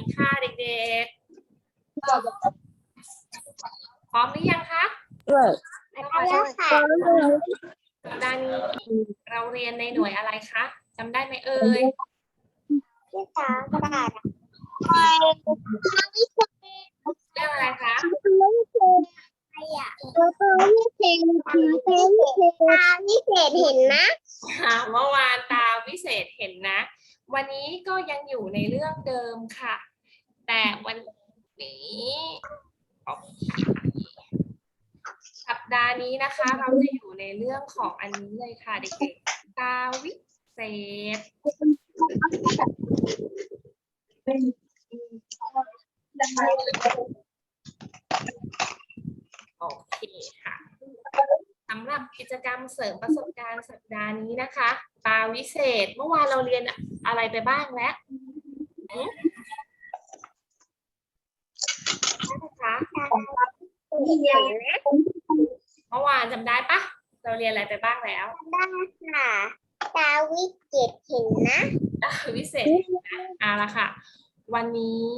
ดีค่ะเด็กๆ พร้อมหรือยังคะด้วยแล้วค่ะสัปดาห์นี้เราเรียนในหน่วยอะไรคะจำได้ไหมเอ่ยที่สามกระดาษไปทางวิเศษเรื่องอะไรคะไปอะทางวิเศษทางวิเศษทางวิเศษเห็นนะค่ะเมื่อวานตาวิเศษเห็นนะ วันนี้ก็ยังอยู่ในเรื่องเดิมค่ะ แต่วันนี้สัปดาห์นี้นะคะ เราจะอยู่ในเรื่องของอันนี้เลยค่ะเด็กๆตาวิเศษโอเคค่ะสำหรับกิจกรรมเสริมประสบการณ์สัปดาห์นี้นะคะ ตาวิเศษ เมื่อวานเราเรียนอะไรไปบ้างแล้วหืมได้ไหมคะ เห็นนะเมื่อวานจำได้ปะเราเรียนอะไรไปบ้างแล้วได้ค่ะตาวิเศษเห็นนะตาวิเศษนะเอาละค่ะ วันนี้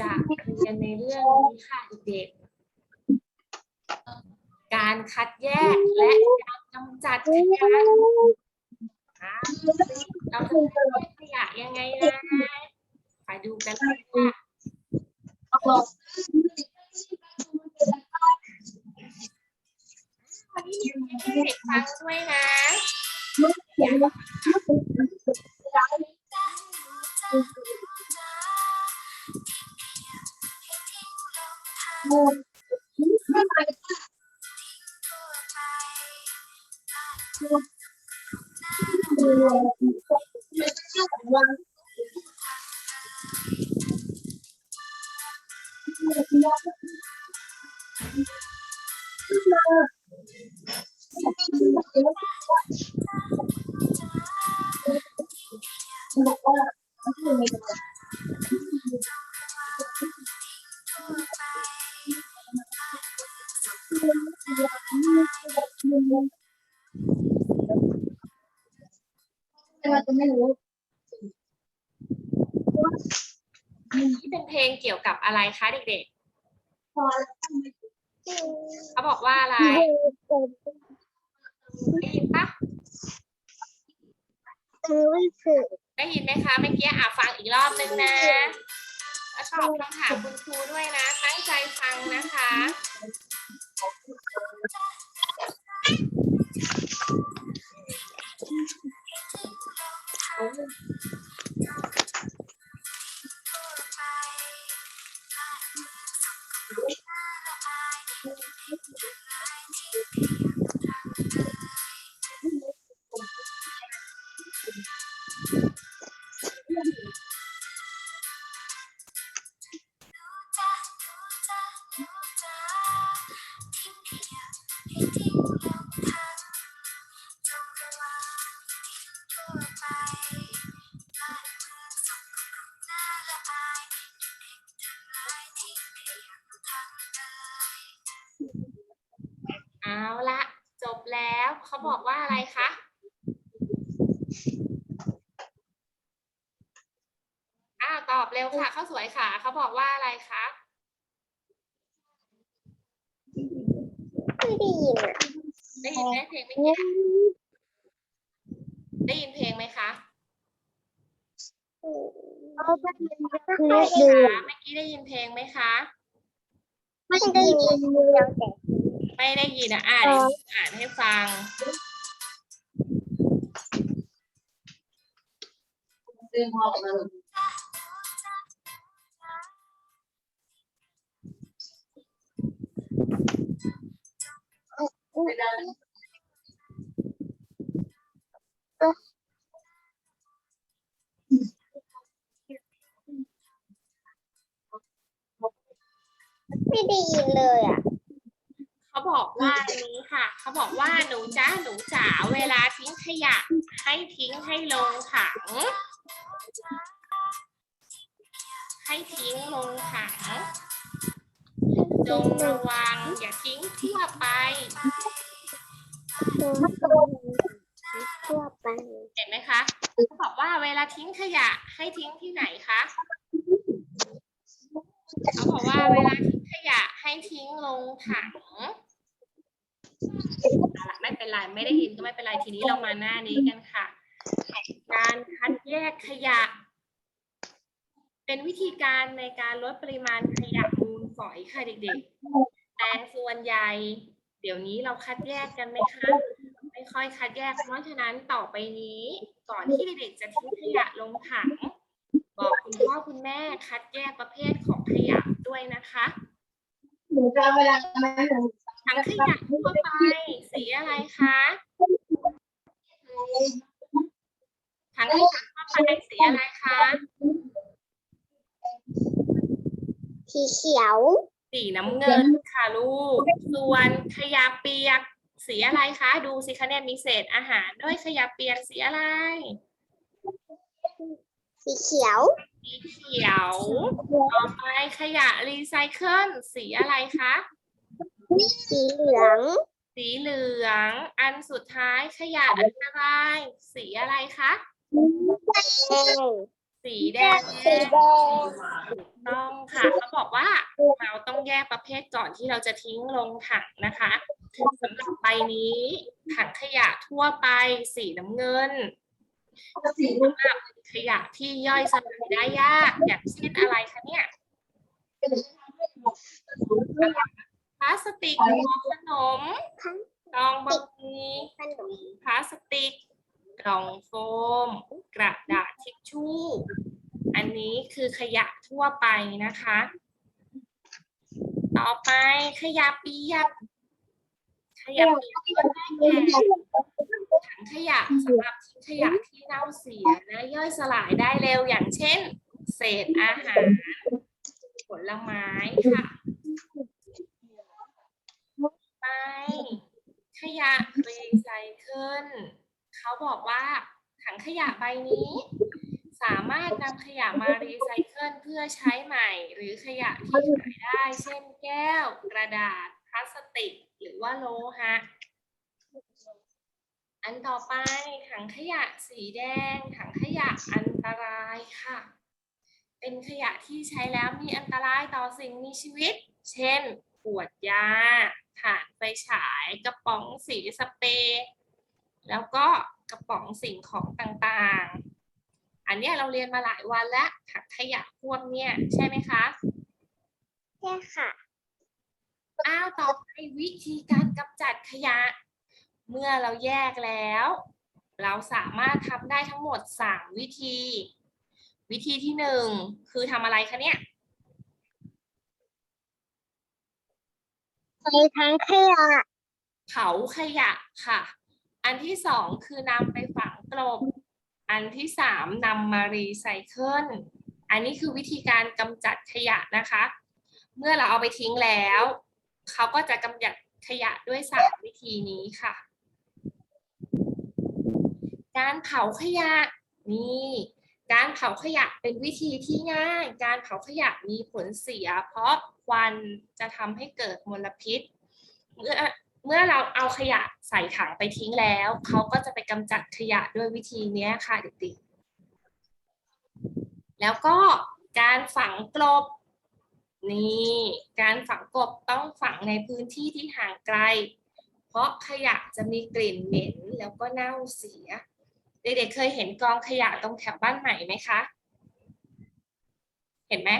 จะเรียนในเรื่องนี้ค่ะเด็กๆการคัดแยกและการกำจัดขยะอะเราจะแยกขยะยังไงนะไปดูกันเลยค่ะ วันนี้มีให้เด็กฟังด้วยนะ นี่เป็นเพลงเกี่ยวกับอะไรคะเด็กๆเขาบอกว่าอะไรได้ยินปะตาวิเศษได้ยินไหมคะเมื่อกี้อะฟังอีกรอบนึงนะแล้วตอบคำถามคุณครูด้วยนะ ตั้งใจฟังนะคะ เบอกว่าอะไรคะอ้าวตอบเร็วค่ะข้าวสวยค่ะเขาบอกว่าอะไรคะไม่ได้ยินอะได้ยินไหมเพลงเมื่อกี้ได้ยินเพลงไหมคะเอาไปเรียนก็เมื่ค่ออยกี้ดูเมื่อกี้ได้ยินเพลงไหมคะ ไม่ได้ยินเดียวแต่ ไม่ได้ยินอะอ่านให้อ่านให้ฟังไม่ได้ยินเลยอะ เขาบอกว่าอันนี้ค่ะ เขาบอกว่าหนูจ้าหนูจ๋าเวลาทิ้งขยะ ให้ทิ้งให้ลงถัง ให้ทิ้งลงถังจงระวังอย่าทิ้งทั่วไปทั่วไป เห็นไหมคะเขาบอกว่าเวลาทิ้งขยะให้ทิ้งที่ไหนคะเขาบอกว่าเวลาทิ้งขยะให้ทิ้งลงถังเอาละ ไม่เป็นไรไม่ได้ยินก็ไม่เป็นไรทีนี้เรามาหน้านี้กันค่ะ การคัดแยกขยะ เป็นวิธีการในการลดปริมาณขยะมูลฝอยค่ะเด็กๆ แต่ส่วนใหญ่ เดี๋ยวนี้เราคัดแยกกันไหมคะไม่ค่อยคัดแยก เพราะฉะนั้นต่อไปนี้ ก่อนที่เด็กๆจะทิ้งขยะลงถังบอกคุณพ่อคุณแม่คัดแยกประเภทของขยะด้วยนะคะหนูจะเวลาไม่หนู ถังขยะทั่วไปสีอะไรคะถังขยะทั่วไปสีอะไรคะสีเขียว สีน้ำเงินค่ะลูก ส่วนขยะเปียก สีอะไรคะ ดูสิคะเนี่ยมีเศษอาหารด้วยขยะเปียกสีอะไร สีเขียว สีเขียว ต่อไปขยะรีไซเคิลสีอะไรคะ สีเหลือง สีเหลือง อันสุดท้ายขยะอันตรายสีอะไรคะ แดง สีแดงสีแดง ถูกต้องค่ะเขาบอกว่าเราต้องแยกประเภทก่อนที่เราจะทิ้งลงถังนะคะสำหรับใบนี้ถังขยะทั่วไปสีน้ำเงินสำหรับขยะที่ย่อยสลายได้ยาก อย่างเช่นอะไรคะเนี่ยพ ลาสติกห่อขนมกล่องบะหมี่ขนมพลาสติก กล่องโฟม กระดาษทิชชู่ อันนี้คือขยะทั่วไปนะคะ ต่อไปขยะเปียกขยะเปียกก็ได้แก่ถังขยะสำหรับทิ้งขยะที่เน่าเสียและย่อยสลายได้เร็วอย่างเช่น เศษอาหาร ผลไม้ค่ะ ไป ข ยะรีไซเคิลเขาบอกว่าถังขยะใบนี้ สามารถนำขยะมารีไซเคิลเพื่อใช้ใหม่ หรือขยะที่ขายได้ เช่นแก้ว กระดาษ พลาสติก หรือว่าโลหะอันต่อไปถังขยะสีแดง ถังขยะอันตรายค่ะ เป็นขยะที่ใช้แล้วมีอันตรายต่อสิ่งมีชีวิต เช่นขวดยา ถ่านไฟฉายกระป๋องสีสเปรย์แล้วก็กระป๋องสิ่งของต่างๆ อันเนี้ยเราเรียนมาหลายวันแล้วถังขยะพวกเนี้ยใช่ไหมคะ ใช่ค่ะ อ้าวต่อไปวิธีการกำจัดขยะ เมื่อเราแยกแล้ว เราสามารถทำได้ทั้งหมด 3 วิธี วิธีที่หนึ่งคือทำอะไรคะเนี่ย ใช้ทั้งขยะเผาขยะค่ะ อันที่สองคือนำไปฝังกลบ อันที่สามนำมารีไซเคิล อันนี้คือวิธีการกำจัดขยะนะคะ เมื่อเราเอาไปทิ้งแล้ว เขาก็จะกำจัดขยะด้วยสามวิธีนี้ค่ะ การเผาขยะนี่ การเผาขยะเป็นวิธีที่ง่าย การเผาขยะมีผลเสีย เพราะควันจะทำให้เกิดมลพิษ เมื่อเมื่อเราเอาขยะใส่ถังไปทิ้งแล้ว เขาก็จะไปกำจัดขยะด้วยวิธีนี้ค่ะเด็กๆ แล้วก็การฝังกลบนี่การฝังกลบต้องฝังในพื้นที่ที่ห่างไกล เพราะขยะจะมีกลิ่นเหม็นแล้วก็เน่าเสีย เด็กๆเคยเห็นกองขยะตรงแถวบ้านใหม่ไหมคะ เห็นไหม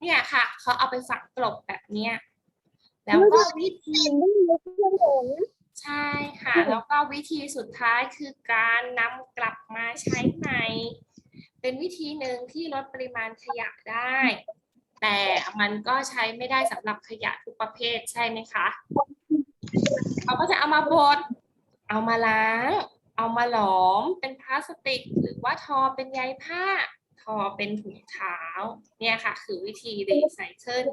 เนี่ยค่ะเขาเอาไปฝังกลบแบบเนี้ยแล้วก็วิธีเห็นได้ยินเพื่อนเห็นใช่ค่ะ แล้วก็วิธีสุดท้ายคือการนำกลับมาใช้ใหม่ เป็นวิธีหนึ่งที่ลดปริมาณขยะได้ แต่มันก็ใช้ไม่ได้สำหรับขยะทุกประเภทใช่ไหมคะ เขาก็จะเอามาบด เอามาล้าง เอามาหลอมเป็นพลาสติก หรือว่าทอเป็นใยผ้า ทอเป็นถุงเท้า เนี่ยค่ะ คือวิธีรีไซเคิล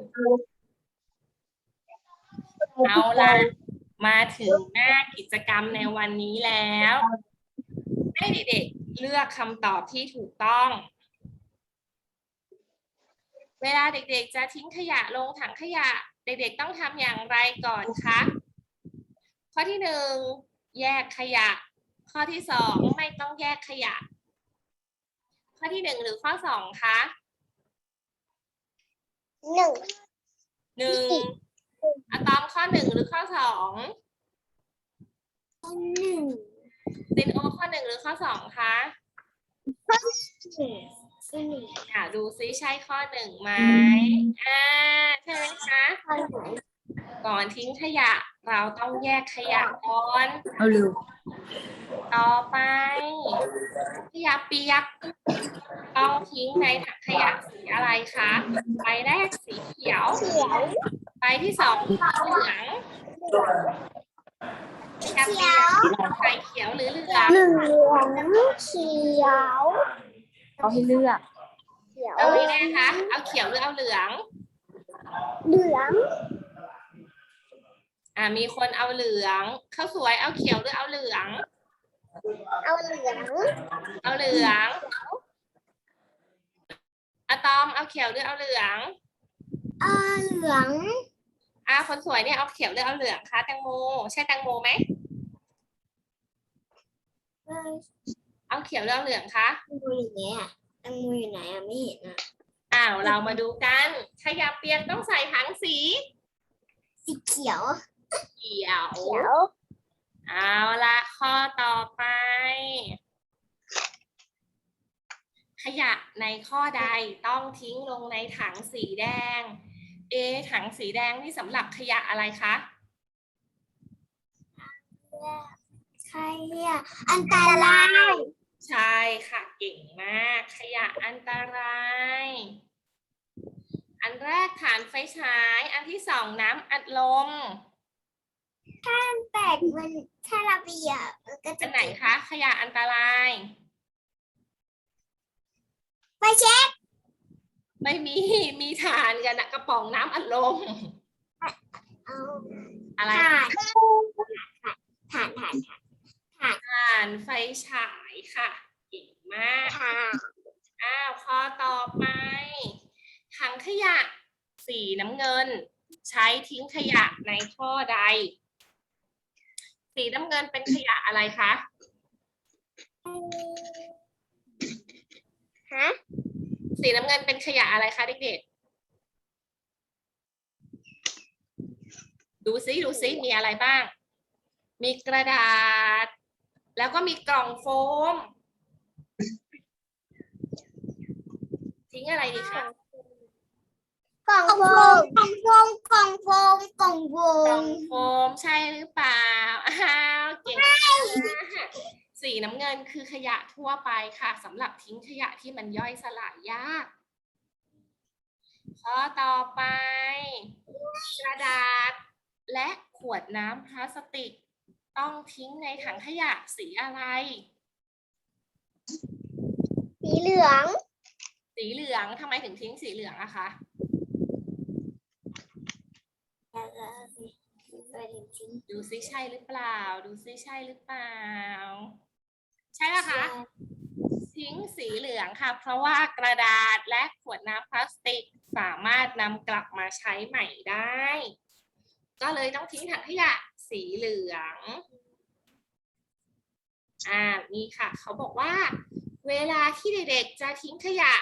เอาละมาถึงหน้ากิจกรรมในวันนี้แล้ว ให้เด็กๆเลือกคำตอบที่ถูกต้อง เวลาเด็กๆ จะทิ้งขยะลงถังขยะ เด็กๆ ต้องทำอย่างไรก่อนคะ ข้อที่หนึ่งแยกขยะ ข้อที่สองไม่ต้องแยกขยะ ข้อที่หนึ่งหรือข้อสองคะหนึ่งหนึ่งอะตอมข้อหนึ่งหรือข้อสองหนึ่งซินโอข้อหนึ่งหรือข้อสองคะหนึ่งอ่าดูซิใช่ข้อหนึ่งไหมอ่าใช่ไหมคะก่อนทิ้งขยะ เราต้องแยกขยะก่อน เอาเร็ว ต่อไปขยะเปียกต้องทิ้งในถังขยะสีอะไรคะใบแรกสีเขียวเขียวใบที่สองสีเหลืองขยะเปียกใส่เขียวหรือเหลืองหนึ่งเหลืองเขียวเขาให้เลือกเขียวเอาไม่แน่คะเอาเขียวหรือเอาเหลือง เหลืองอ่ามีคนเอาเหลืองข้าวสวยเอาเขียวหรือเอาเหลือง เอาเหลืองเอาเหลืองอะตอมเอาเขียวหรือเอาเหลือง เอาเหลืองอ่าคนสวยเนี่ยเอาเขียวหรือเอาเหลืองคะแตงโม ใช่แตงโมไหมเออเอาเขียวหรือเอาเหลืองคะมืออยู่ไหนอะแตงโมอยู่ไหนอะไม่เห็นอะอ้าวเรามาดูกันขยะเปียกต้องใส่ถังสี สีเขียว เขียว เขียวเอาละข้อต่อไป ขยะในข้อใดต้องทิ้งลงในถังสีแดง เอะถังสีแดงนี่สำหรับขยะอะไรคะใครอะอันตราย ใช่ค่ะเก่งมาก ขยะอันตราย อันแรกฐานไฟฉาย อันที่สองน้ำอัดลม แตกมันถ้าเราเบียบมันก็อัจะนไหนคะ ขยะอันตราย ไปเช็คไม่มี มีฐานกันนะกระป๋องน้ำอัดลม เอาอะไรถ่าคะนถ่านถ่านถ่านฐานไฟฉายค่ะ เก่งมากถ่านอ้าวข้อต่อไป ถังขยะ สีน้ำเงิน ใช้ทิ้งขยะในข้อใด สีน้ำเงินเป็นขยะอะไรคะ ฮะ สีน้ำเงินเป็นขยะอะไรคะเด็กๆ ดูซิดูซิมีอะไรบ้าง มีกระดาษ แล้วก็มีกล่องโฟม ทิ้งอะไรดีคะ กล่องโฟมกล่องโฟมกล่องโฟมกล่องโฟกล่อมงโฟมใช่หรือเปล่า อ้าวเก่งมากสีน้ำเงินคือขยะทั่วไปค่ะสำหรับทิ้งขยะที่มันย่อยสลายยาก ข้อต่อไป กระดาษ และขวดน้ำพลาสติก ต้องทิ้งในถังขยะสีอะไร สีเหลือง สีเหลืองทำไมถึงทิ้งสีเหลืองอะคะ ดูซิใช่หรือเปล่า ดูซิใช่หรือเปล่า ใช่ไหมคะ ทิ้งสีเหลืองค่ะ เพราะว่ากระดาษและขวดน้ำพลาสติกสามารถนำกลับมาใช้ใหม่ได้ ก็เลยต้องทิ้งถังขยะสีเหลือง อ่า นี่ค่ะ เขาบอกว่า เวลาที่เด็กๆจะทิ้งขยะ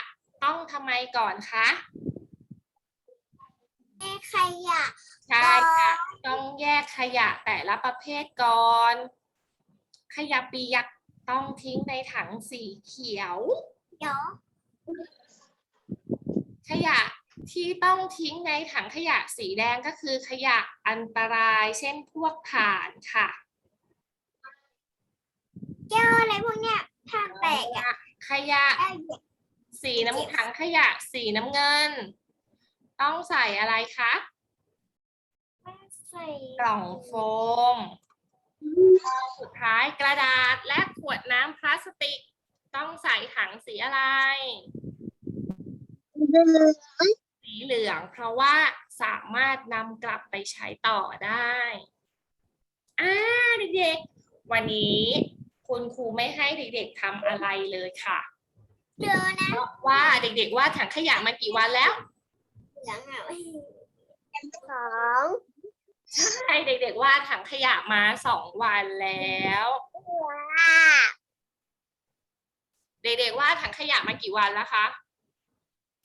ต้องทำไมก่อนคะ แม่ขยะใช่ค่ะต้องแยกขยะแต่ละประเภทก่อน ขยะเปียกต้องทิ้งในถังสีเขียว เดี๋ยวขยะที่ต้องทิ้งในถังขยะสีแดงก็คือขยะอันตรายเช่นพวกถ่านค่ะแก้วอะไรพวกเนี้ยถ้าแตกอะขยะได้สีน้ำถังขยะสีน้ำเงิน ต้องใส่อะไรคะใส่กล่องโฟมสุดท้ายกระดาษและขวดน้ำพลาสติก ต้องใส่ถังสีอะไร สีเหลือง เพราะว่าสามารถนำกลับไปใช้ต่อได้อ่าเด็กๆ วันนี้คุณครูไม่ให้เด็กๆทำอะไรเลยค่ะเดือนะเพราะว่าเด็กๆว่าดถังขยะมากี่วันแล้ว เหลืองอะสองใช่เด็กๆว่าดถังขยะมาสองวันแล้วว้าเด็กๆว่าดถังขยะมากี่วันแล้วคะ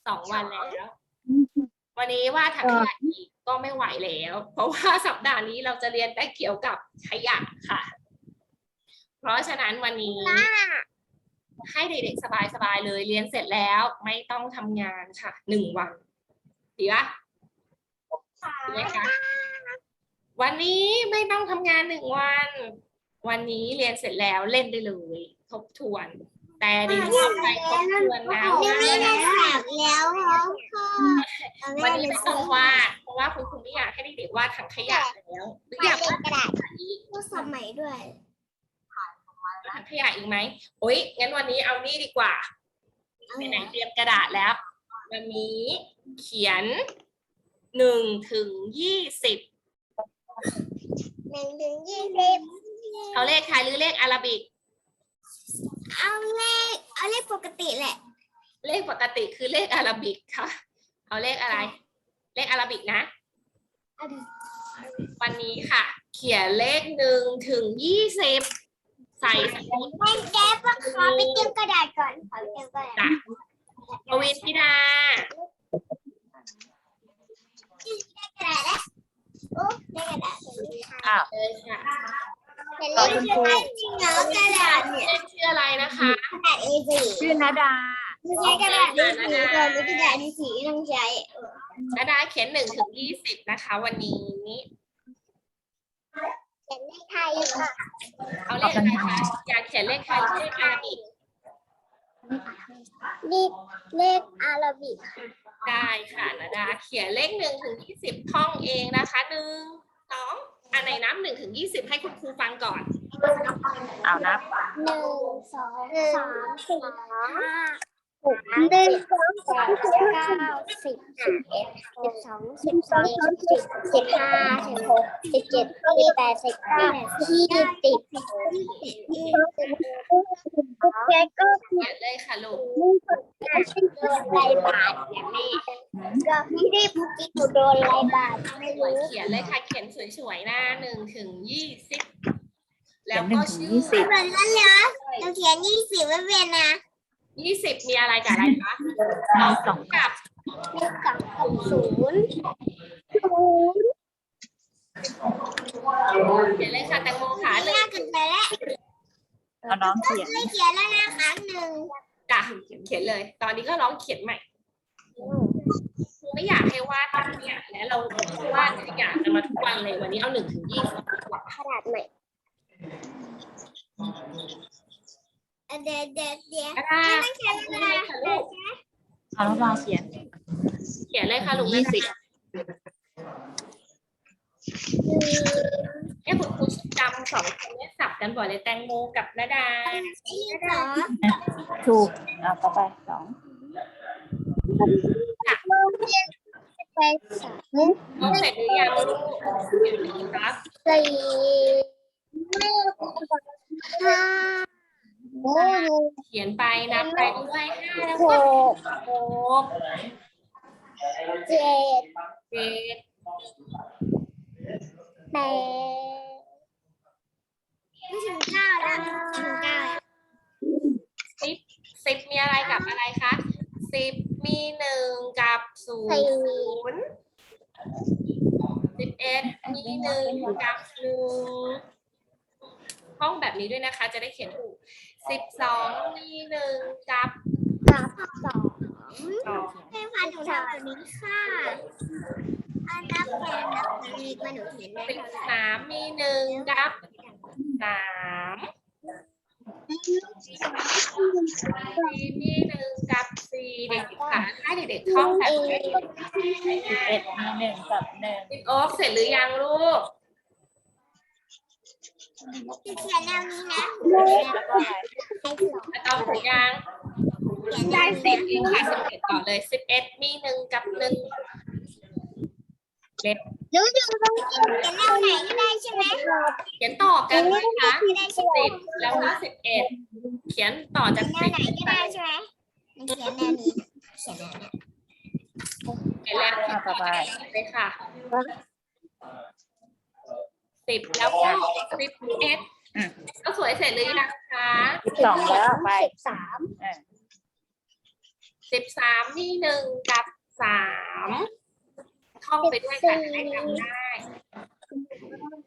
สองวันแล้ว วันวันนี้ว่าถังขยะอีกก็ไม่ไหวแล้ว เพราะว่าสัปดาห์นี้เราจะเรียนแต่เกี่ยวกับขยะค่ะ เพราะฉะนั้นวันนี้ ให้เด็กๆสบายๆเลยเรียนเสร็จแล้วไม่ต้องทำงานค่ะหนึ่งวัน ดีปะดีไหมคะวันนี้ไม่ต้องทำงานหนึ่งวัน วันนี้เรียนเสร็จแล้วเล่นได้เลย ทบทวน แต่เด็กต้องไปทบทวนนะนี่ว่าไม่ได้สามแล้วพ่อวันนี้ไม่ต้องวาดเพราะว่าคุณครูไม่อยากให้เด็กๆวาดถังขยะแล้วหรืออยากวาดกระดาษอีกผู้สมัยด้วยถังขยะอีกไหมโอ๊ยงั้นวันนี้เอานี่ดีกว่าไหนๆเตรียมกระดาษแล้ว วันนี้เขียนหนึ่งถึงยี่สิบหนึ่งถึงยี่สิบเอาเลขไทยหรือเลขอาราบิก เอาเลขเอาเลขปกติแหละ เลขปกติคือเลขอาราบิกค่ะ เอาเลขอะไร เลขอาราบิกนะ วันนี้ค่ะ เขียนเลขหนึ่งถึงยี่สิบใส่สมุดแม่แจ๊บว่าขอไปเตรียมกระดาษก่อนขอไปเตรียมกระดาษ จ้ะปวินธิดากระดาษแล้วโอ้ได้กระดาษเห็นไหมคะอ้าวเลยค่ะเห็นเลขเยอะจริงเหรอกระดาษเนี่ยเล่นชื่ออะไรนะคะ กระดาษ A4 ชื่อนาดา ไม่ใช่กระดาษ A4 ก่อนเป็นกระดาษ A4 ต้องใช้นาดาเขียนหนึ่งถึงยี่สิบนะคะ วันนี้ เขียนเลขไทยค่ะ เอาเลขอะไรคะอยากเขียนเลขไทยหรือเลขอาราบิก เลขเลขอาราบิกค่ะได้ค่ะนาดาเขียนเลขหนึ่งถึงยี่สิบท่องเองนะคะหนึ่งสองอันไหนนับหนึ่งถึงยี่สิบให้คุณครูฟังก่อน เอานับ หนึ่งสองสามสี่ห้า หกเจ็ดแปดเก้าสิบสิบเอ็ดสิบสองสิบสามสิบสิบห้าสิบหกสิบเจ็ดสิบแปดสิบเก้ายี่สิบแกก็เขียนเลยค่ะลูกลายบาทอย่างนี้ก็ไม่ได้เมื่อกี้หนูโดนลายบาทไม่สวยรู้เขียนเลยค่ะเขียนสวยๆหน้าหนึ่งถึงยี่สิบเขีแล้ยนวหนึ่ก็งถึงชื่อยี่สิบเหมือนกันเหรอเราเขียนยี่สิบไม่เป็นนะ ยี่สิบมีอะไรกับอะไรคะมีสองกับเลขสองกับศูนย์ศูนย์เขียนเลยค่ะแตงโมขาหนึ่ยางกเกินไปแล้วเอาน้องเขียนไม่เขียนแล้วนะครั้งหนึ่งจ้ะเขียนเลย ตอนนี้ก็ร้องเขียนใหม่ครูไม่อยากให้วาดแบบเนี้ยและเราวาดขยะกันมาทุกวันเลยวันนี้เอาหนึ่งถึงยี่สิบดีกว่ากระดาษใหม่ เดี๋ยวเดี๋ยวเดี๋ยวนาดาไม่เขียนเขียนแล้เลวยค่ะลูกเอาน้องมาเขียน เขียนเลยค่ะลูกยี่นาสิบดาเนี่ยคุณครูจำสองคนเนี้สับกันบ่อยเลยแตงโมกับนาดายี่สิบสองถูกเอาต่อไปสองไปสามน้องเสร็จหรือยังลูกเดี๋ยวนี้ครับสี่ห้า โอ้เขียนไปนับไปด้วยห้าแล้วหก็กหกเจ็ดเจ็ดแปดไม่ถึงเก้าแล้วถึงเก้าสิบสิบมีอะไรกับอะไรคะสิบมีหนึ่งกับศูนย์สิบเอ็ดมีหนึ่งกับหนึ่ง แบบนี้ด้วยนะคะ จะได้เขียนถูกสิบสองมีหนึ่งกับกับสองสองแม่พาหนูทำแบบนี้ค่ะอันนับแกนนับเลขมาหนูเห็นได้สิบเท่าไหร่สามมีหนึ่งกับสามสี่มีหนึ่งกับสี่เด็กๆค่ะให้เด็กๆท่องแบบนี้สิบเอ็ดมีหนึ่งกับหนึ่งสิบโอ๊คเสร็จหรือยังลูกจะ เขียนแนวนี้นะแล้วก็อะไรให้สองแล้วต้องถึงยังเขียนแนได้วสินี้บเองค่ะสิบเอ็ดต่อเลยสิบเอ็ดมีหนึ่งกับหนึ่งเล็บหนูอยู่ตรงนี้เขียนแนวไหนก็ได้ใช่ไหมเขียนต่อกันนะคะก็ได้ใช่ไหมสิบแล้วก็สิบเอ็ดเขียนต่อจากแนสิวบไหนก็ได้ใช่ไหมหนูเขียนแนวนี้เขียนแนวนี้เขียนแล้วเอาต่อไปเลยค่ะ สิบแล้วก็สิบเอ็ดก็สวยเสร็จหรือยังคะสิบสองแล้วไปสิบสามอะสิบสามมีหนึ่งกับสามท่องไปด้วยกันจะได้จำได้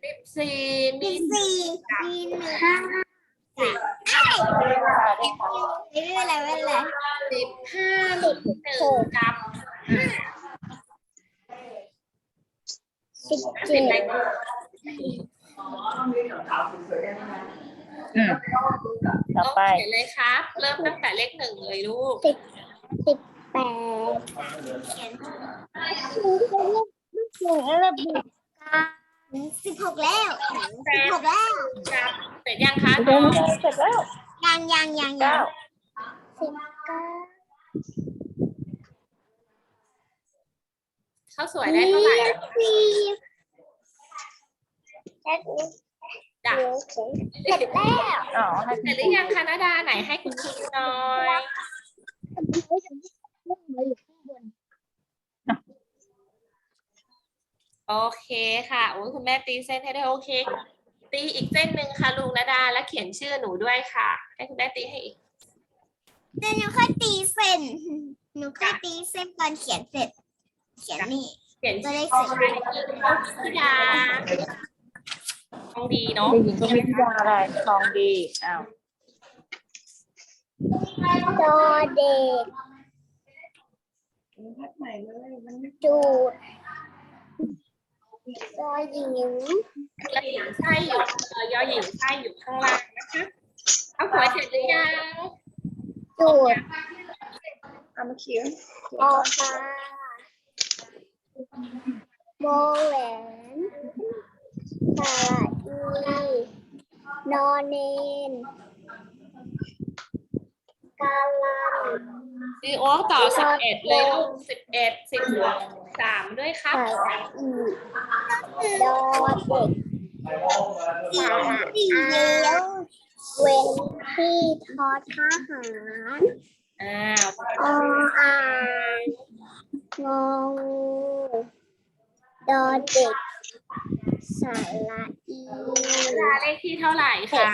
สิบสี่มีสี่มีหนึ่งห้าสิบไม่เป็นไรไม่เป็นไรสิบห้ามีหนึ่งกับสิบ อ่าเจ็เป็นดอะไรอืมต่อต้องไปเขียนเลยครับ เริ่มตั้งแต่เลขหนึ่งเลยลูกสิบสิบแปดเขียนระบุสิบหกแล้วสิบหกแล้วครับเสร็จยังคะเดี๋ยวเสร็จแล้วยังยังยังยัเก้างสิบเก้าข้าวสวยได้เท่าไหร่ สี่เจ็ดจ้ะเสร็จแล้วอ๋อให้เสร็จหรือยังคะนาดาไหนให้คุณครูหน่อยโอเคค่ะโอ้ยคุณแม่ตีเส้นให้ได้โอเค ตีอีกเส้นหนึ่งค่ะลุงนาดาและเขียนชื่อหนูด้วยค่ะ ให้คุณแม่ตีให้อีกเดี๋ยวหนูค่อยตีเส้น หนูค่อยตีเส้นตอนเขียนเสร็จ เขียนนี่ เขียนจะชื่อได้ขอเสร็งจใครดีเขาชื่อยา ทองดีเนาะได้ยินก็ไม่ได้อะไรทองดีอ้าวดอเด็กจูดดอหญิงแล้วหญิงไส้อยู่เอ่อยอหญิงไส้อยู่ข้างล่างนะคะเอาหัวเสร็จหรือยังจูดเอามาเขียนออฟาโมแหวน สระอีนอนเนนกาลันซีโอต่อสิบเอ็ดเลยลูกสิบเอ็ดสิบสองสามด้วยครับสระอีดอเด็กสระอาเว้นที่ทอทหารอ้าวออ่างงองูดอเด็ก สระอีเลขที่เท่าไหร่คะ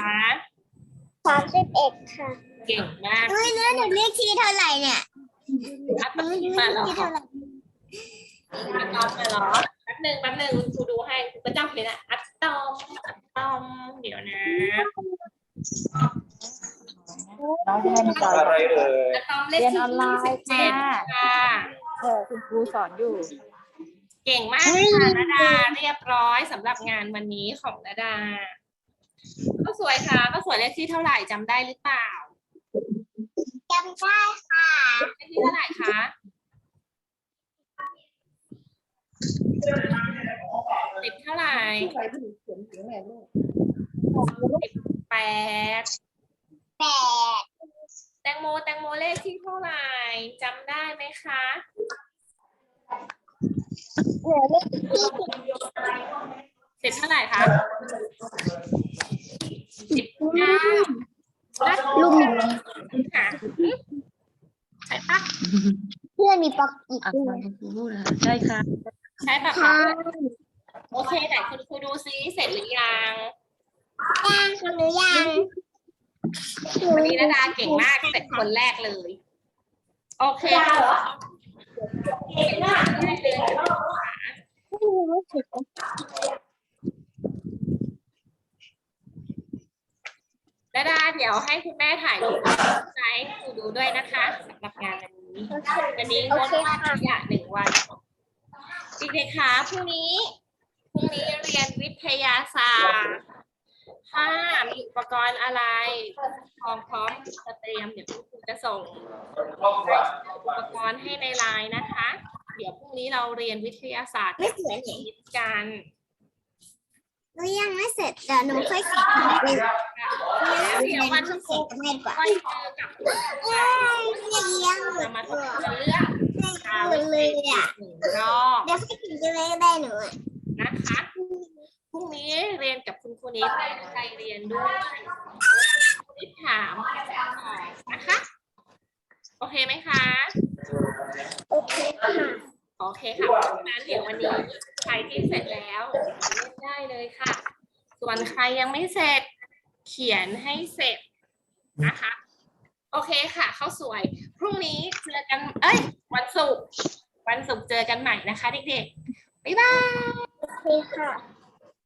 สามสิบเอ็ดค่ะเก่งมากเฮ้ยเนื้อหนูเลขที่เท่าไหร่เนี่ยอัตหนูเลขมาเหรอที่เท่าไหร่อัตตอมมาเหรอแป๊บหนึ่งแป๊บหนึ่งครูดูให้ครูก็จำเลยนะอัตตอมอัตตอมเดี๋ยวนะน้องจะให้มันต่ออะไรเอ่ยอัตตอมเลขเรียนที่ออนไลยี่สิบน์เจ็ดค่ะค่ะเออคุณครูสอนอยู่ เก่งมากเลยค่ะนาดาเรียบร้อยสำหรับงานวันนี้ของนาดา ก็สวยค่ะ ก็สวยเลขที่เท่าไหร่จำได้หรือเปล่าจำได้ค่ะเลขที่เท่าไหร่คะสิบเท่าไหร่ใครที่เขียนถึงแม่ลูกแปดแปดแตงโมแตงโมเลขที่เท่าไหร่จำได้ไหมคะเหลือเลขที่สิบเท่าไหร่คะสิบเก้าและลุงค่ะใช่ปะเพื่อนมีปอกอีกอะด้วยคุณครูพูดค่ะใช่ค่ะใช่ปะค่ะคะโอเคแต่คุณครูดูซิเสร็จหรือยังยังค่ะหรือยังวันนี้นาดาเก่งมากเสร็จคนแรกเลย โอเค ค่ะเก่งมากได้เลยนาดาเดี๋ยวให้คุณแม่ถ่ายรูปให้ครูดูด้วยนะคะสำหรับงานวันนี้วันนี้งดวาดขยะหนึ่งวันเด็กๆคะพรุ่งนี้พรุ่งนี้เรียนวิทยาศาสตร์ ถ้ามีอุปกรณ์อะไรพร้อมพร้อมจะเตรียมเดี๋ยวคุณครูจะส่งอุปกรณ์ให้ในไลน์นะคะ เดี๋ยวพรุ่งนี้เราเรียนวิทยาศาสตร์ไม่เสียเนี่ยคิดกันหนูยังไม่เสร็จเดี๋ยวหนูค่อยเสร็จค่ะเดี๋ยวแล้วเดี๋ยววันศุเสร็จกร์กันแม่ดีกว่าค่อยเจอกับคุณเอ้ยเลี้ยงหนูจะมาทตัวบทวนเรื่องหนูเลยอะหนึ่งรอบเดี๋ยวให้ถึงจะได้ได้หนูอะนะคะพ รุ่งนี้เรียนกับคุณครูนิดใจเรียนด้วยนิดถามนะคะ โอเคไหมคะ โอเคค่ะ โอเคค่ะเพราะฉะนั้นเดี๋ยววันนี้ใครที่เสร็จแล้วเล่นได้เลยค่ะ ส่วนใครยังไม่เสร็จเขียนให้เสร็จนะคะ โอเคค่ะเข้าสวย พรุ่งนี้เจอกัน เอ้ย วันศุกร์วันศุกร์เจอกันใหม่นะคะเด็กๆ บ๊ายบาย โอเคค่ะบ๊าย